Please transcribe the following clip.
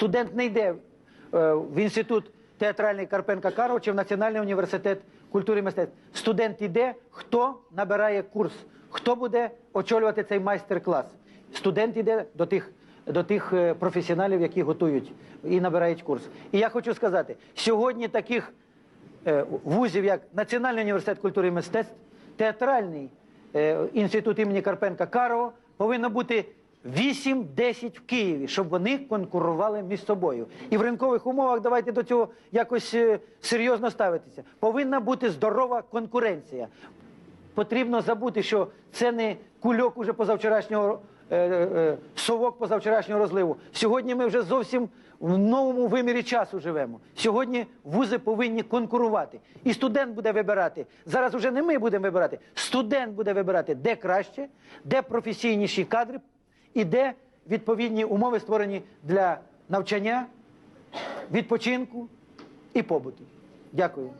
Студент не йде е, в інститут театральний Карпенка Карого чи в Національний університет культури і мистецтв. Студент йде, хто набирає курс, хто буде очолювати цей майстер-клас. Студент йде до тих, до тих е, професіоналів, які готують і набирають курс. І я хочу сказати, сьогодні таких е, вузів, як Національний університет культури і мистецтв, театральний інститут імені Карпенка Карого, повинно бути 8-10 в Києві, щоб вони конкурували між собою. І в ринкових умовах давайте до цього якось е, серйозно ставитися. Повинна бути здорова конкуренція. Потрібно забути, що це не кульок уже позавчорашнього е, е, совок позавчорашнього розливу. Сьогодні ми вже зовсім в новому вимірі часу живемо. Сьогодні вузи повинні конкурувати. І студент буде вибирати. Зараз вже не ми будемо вибирати. Студент буде вибирати, де краще, де професійніші кадри і де відповідні умови створені для навчання, відпочинку і побуту. Дякую.